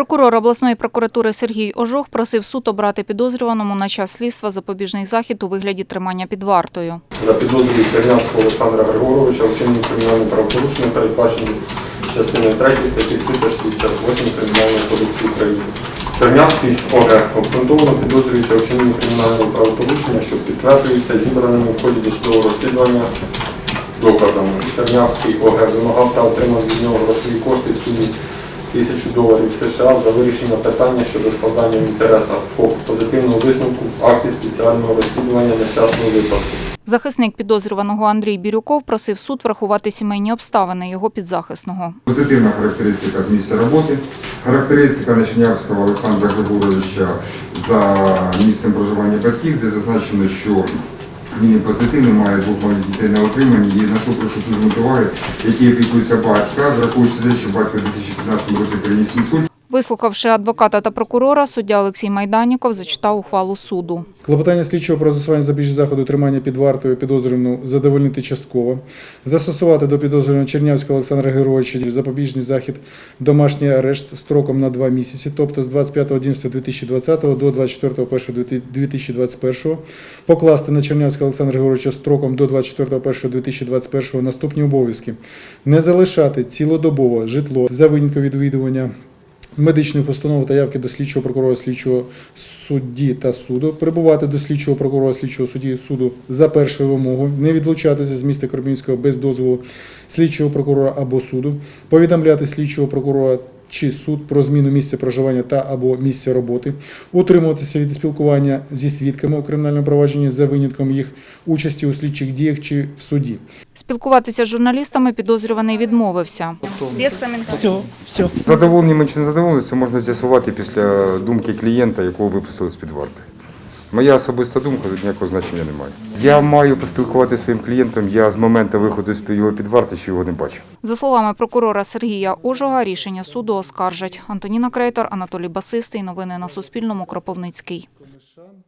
Прокурор обласної прокуратури Сергій Ожох просив суд обрати підозрюваному на час слідства запобіжний захід у вигляді тримання під вартою. за підозрою Чернявського Олександра Григоровича вчинення кримінального правопорушення, передбачені частиною 3 статті 368 Кримінального кодексу України. Чернявський ОГ обґрунтовано підозрюється у кримінального правопорушення, що підтверджується зібраними в ході досудового розслідування доказами. Чернявський ОГ вимагав та отримав від нього грошові кошти в сумі тисячу доларів США за вирішення питання щодо складання в інтересах ФОП позитивного висновку в акті спеціального розслідування нещасного випадку. Захисник підозрюваного Андрій Бірюков просив суд врахувати сімейні обставини його підзахисного. Позитивна характеристика з місця роботи, характеристика Начинявського Олександра Григоровича за місцем проживання батьків, де зазначено, що він позитивний, має двох дітей на отриманні. І на що прошу звернути уваги, які опікуються батька, враховуючи те, що батько в 2015 році приніс інсульт. Вислухавши адвоката та прокурора, суддя Олексій Майданіков зачитав ухвалу суду. Клопотання слідчого про застосування запобіжного заходу тримання під вартою підозрювану задовольнити частково, застосувати до підозрюваного Чернявського Олександра Героївича запобіжний захід домашній арешт строком на два місяці, тобто з 25.11.2020 до 24.01.2021, покласти на Чернявського Олександра Героївича строком до 24.01.2021 наступні обов'язки, не залишати цілодобово житло за винятком відвідування медичних установ та явки до слідчого прокурора, слідчого судді та суду, прибувати до слідчого прокурора, слідчого судді суду за першою вимогою, не відлучатися з міста Кропивницького без дозволу слідчого прокурора або суду, повідомляти слідчого прокурора чи суд про зміну місця проживання та або місця роботи, утримуватися від спілкування зі свідками у кримінальному провадженні за винятком їх участі у слідчих діях чи в суді. Спілкуватися з журналістами підозрюваний відмовився. Без комментариев. Все. Задоволені ми чи не задоволені, це можна з'ясувати після думки клієнта, якого випустили з-під варти. Моя особиста думка тут ніякого значення немає. Я маю поспілкуватися зі своїм клієнтом, я з моменту виходу з його під варти ще його не бачив. За словами прокурора Сергія Ожога, рішення суду оскаржать. Антоніна Крейтор, Анатолій Басистий. Новини на Суспільному. Кропивницький.